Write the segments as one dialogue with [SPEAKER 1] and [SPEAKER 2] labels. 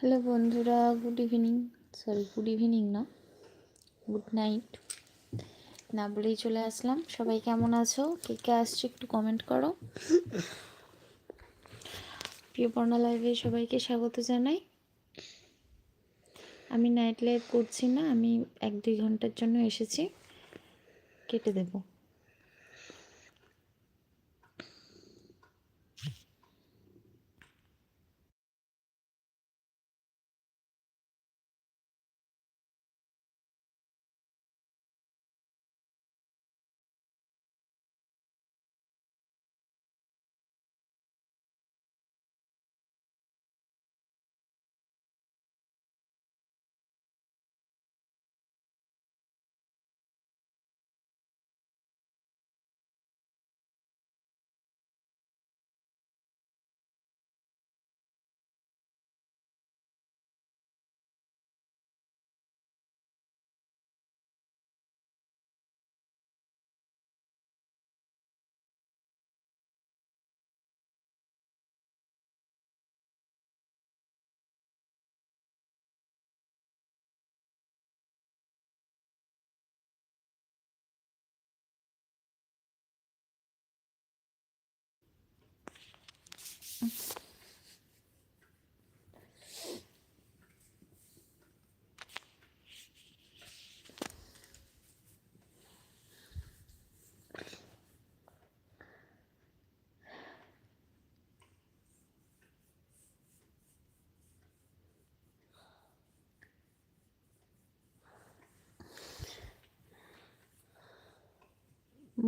[SPEAKER 1] Hello বন্ধুরা good evening sorry good evening না good night না বলেই চলে আসলাম। সবাই কেমন আছো? কে কে আসছে একটু কমেন্ট করো। প্রিয় পর্ণা লাইভে সবাইকে স্বাগত জানাই। আমি নাইট লাইভ করছি না, আমি এক দুই ঘণ্টার জন্য এসেছি। কেটে দেব।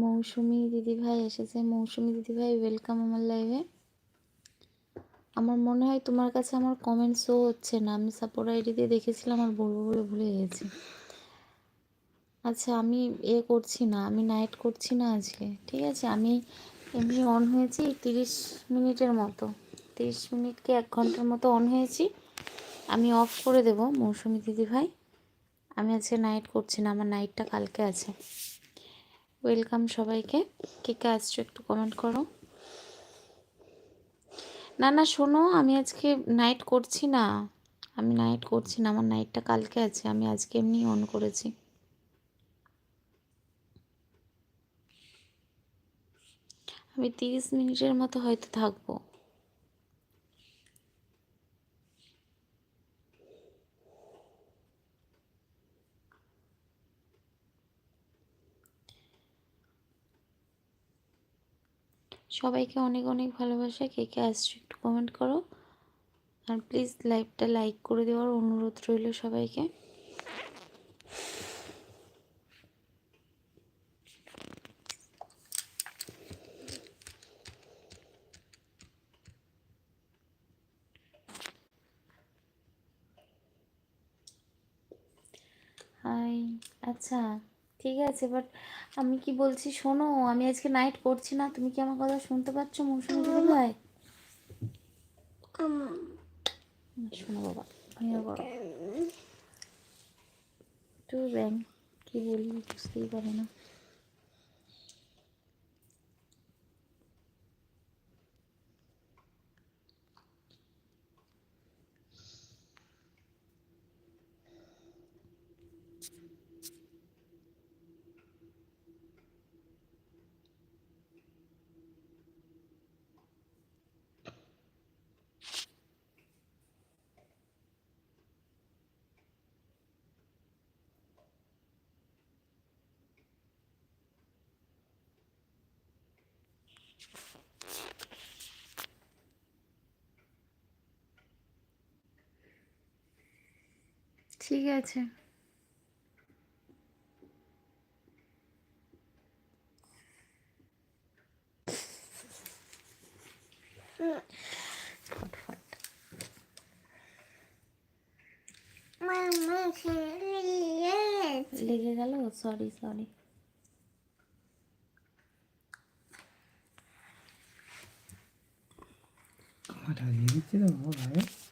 [SPEAKER 1] মৌসুমি দিদিভাই এসেছে। মৌসুমি দিদিভাই ওয়েলকাম আমার লাইভে আমার মনে হয় তোমার কাছে আমার কমেন্ট শো হচ্ছে না। আমি সাপোর্ট দিয়ে দেখেছিলাম, আর বলব বলে ভুলে গেছি। আচ্ছা আমি এ করছি না। আমি নাইট করছি না আজকে। ঠিক আছে, আমি এমনি অন হয়েছি তিরিশ মিনিটের মতো। তিরিশ মিনিটকে এক ঘণ্টার মতো অন হয়েছি। আমি অফ করে দেব মৌসুমি দিদিভাই। আমি আজকে নাইট করছি না। আমার নাইটটা কালকে আছে। ওয়েলকাম সবাইকে। কে কে আসছো একটু কমেন্ট করো। না না, শোনো, আমি আজকে নাইট করছি না। আমি নাইট করছি না, আমার নাইটটা কালকে আছে, আমি আজকে এমনি অন করেছি। আমি তিরিশ মিনিটের মতো হয়তো থাকব। সবাইকে অনেক অনেক ভালোবাসা। কে কে আসছে একটু কমেন্ট করো। আর প্লিজ লাইভটা লাইক করে দেওয়ার অনুরোধ রইল সবাইকে। আচ্ছা। ঠিক আছে বাট আমি কি বলছি শোনো আমি আজকে নাইট পড়ছি না তুমি কি আমার কথা শুনতে পাচ্ছ মৌসুমি ভাই শোনো বাবা একটু ব্যাং কি বলি বুঝতেই পারে না। ঠিক আছে। লেগে গেল? সরি সরি
[SPEAKER 2] তো বাবা ভাই।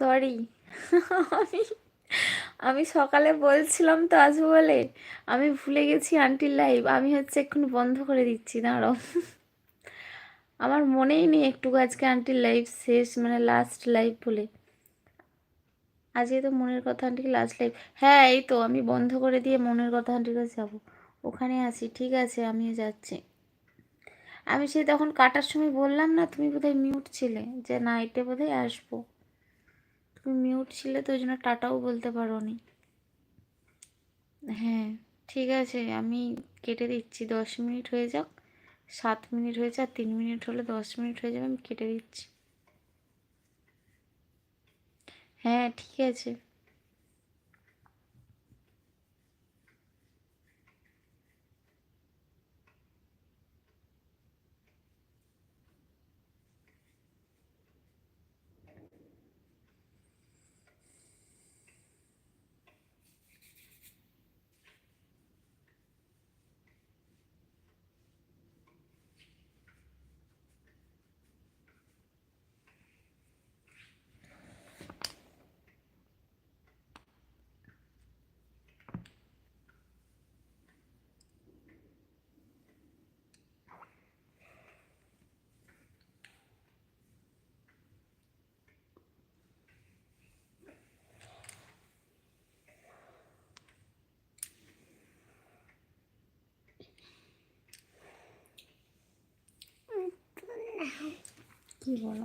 [SPEAKER 1] সরি আমি আমি সকালে বলছিলাম তো আসব বলে, আমি ভুলে গেছি আন্টির লাইভ আমি হচ্ছে এক্ষুনি বন্ধ করে দিচ্ছি, দাঁড়াও। আমার মনেই নেই একটু আজকে আন্টির লাইভ শেষ মানে লাস্ট লাইভ বলে। আজকে তো মনের কথা আন্টির লাস্ট লাইভ হ্যাঁ এই তো, আমি বন্ধ করে দিয়ে মনের কথা আন্টির কাছে যাব। ওখানে আছি, ঠিক আছে, আমিও যাচ্ছি। আমি সেই তখন কাটার সময় বললাম না, তুমি বোধহয় মিউট ছিলে, যে নাইটে বোধহয় আসব। তুমি মিউট ছিলে, তো ওই জন্য টাটাও বলতে পারো নি হ্যাঁ ঠিক আছে, আমি কেটে দিচ্ছি। দশ মিনিট হয়ে যাক, সাত মিনিট হয়েছে আর তিন মিনিট হলে দশ মিনিট হয়ে যাবে, আমি কেটে দিচ্ছি। হ্যাঁ ঠিক আছে। কি বলো